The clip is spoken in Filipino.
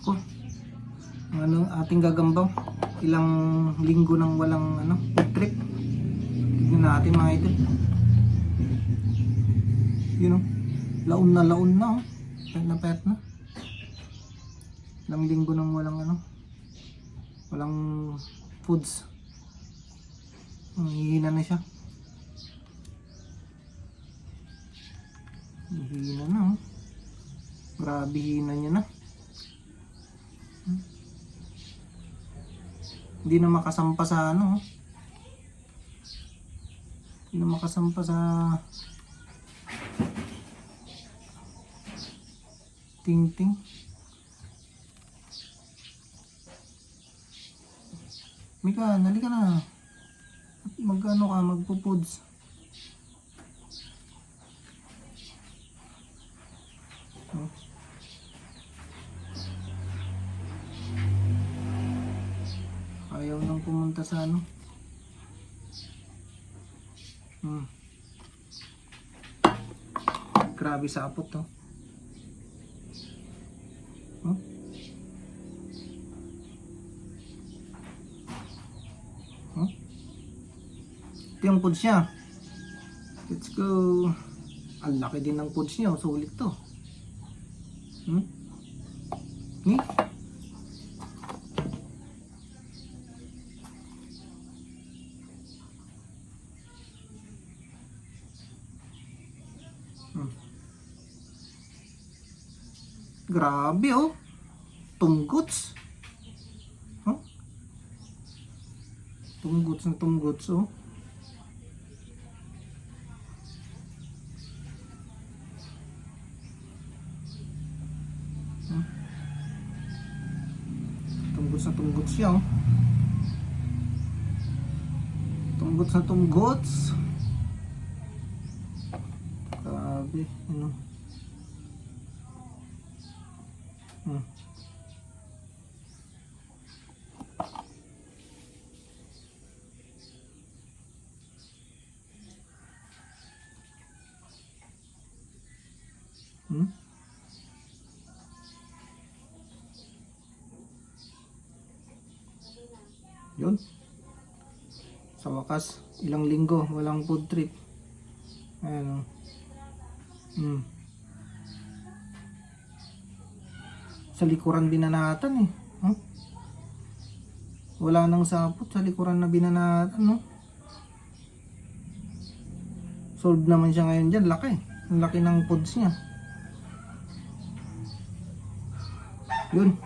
Ko. Ano ating gagambaw. Ilang linggo nang walang ano, trip. Tignan natin mga idol. Yun oh. Laon na laon na oh. Pet na pet na. Ilang linggo nang walang ano. Walang foods. Hihina na siya. Hihina na oh. Grabe hina niya na. Hindi na makasampa sa ano. Hindi na makasampa sa ting-ting. Mika, nali ka na. Mag ano ka, magpo-foods. Ayaw nang pumunta sa ano. Hmm. Grabe sa apot to. Hmm? Hmm? Ito yung foods niya. Let's go. Ang laki din ng foods niya. oh. Sulit to. Hmm? Ni? Hmm. Grabe oh. Tunggots. Huh? Tunggots na tunggots oh. Hmm. Tunggots na tunggots siya oh. Tunggots na tunggots. Grabe, ano. Hmm. Hmm? Yun. Sa wakas, ilang linggo, walang food trip. Ayan o. Hmm. Sa likuran binanatan eh. Huh? Wala nang sapot sa likuran na binanatan, no? Solved naman siya ngayon dyan. Laki. Ang laki ng pods niya. Yun.